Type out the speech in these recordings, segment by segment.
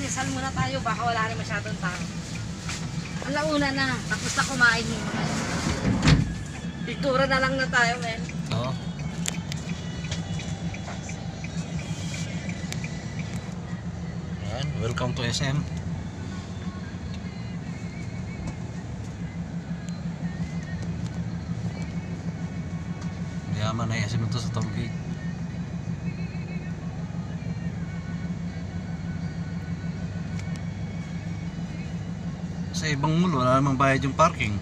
na tayo, baka wala rin masyadong tao. Alauna na, tapos na kumain mo. Pictura na lang na tayo, men. Oo. Yan, welcome to SM. Yaman na SM ito sa toll Sa ibang mall, wala namang bayad yung parking.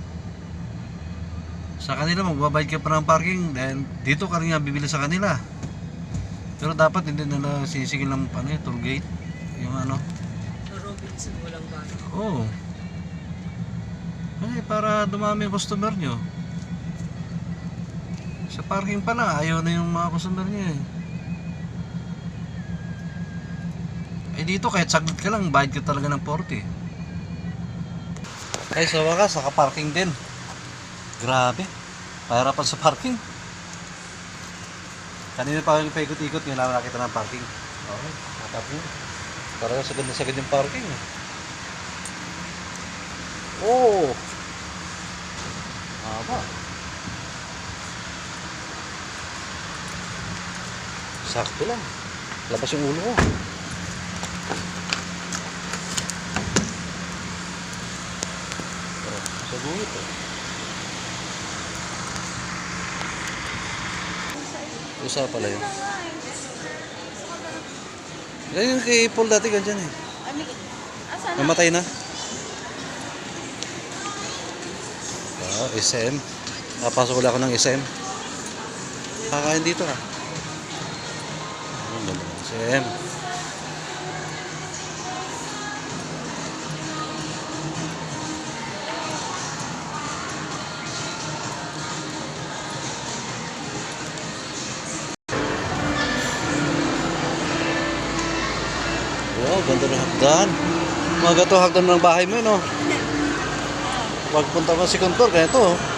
Sa kanila, magbabayad ka pa ng parking dahil dito ka rin nga bibili sa kanila. Pero dapat hindi nila sisigil ng ano, eh, toll gate. Yung ano. Robinson, walang bago. Oo. Eh, para dumami yung customer nyo. Sa parking pala, ayaw na yung mga customer nyo eh. Eh dito kahit saglit ka lang, bayad ka talaga ng 40. Ay sa wakas, naka-parking din. Grabe. Pahirapan sa parking. Kanina pa yung paikot-ikot, ngayon lang nakita ng parking. Okay, nakapin. Talaga sagad na sagad yung parking. Oh. Haba. Sakto lang. Labas yung ulo ko. Eh. Usa pala yun. Ganyan kay Paul dati ganyan eh. Asan? Namatay na. Ah, SM. Napasok ulit ako ng SM. Kakain dito ah. Ang ganda ng SM. Wow, ganda ng hagdan. Mga gato hagdan ng bahay mo, no? Pagpunta mo si Kontor, ganito, oh.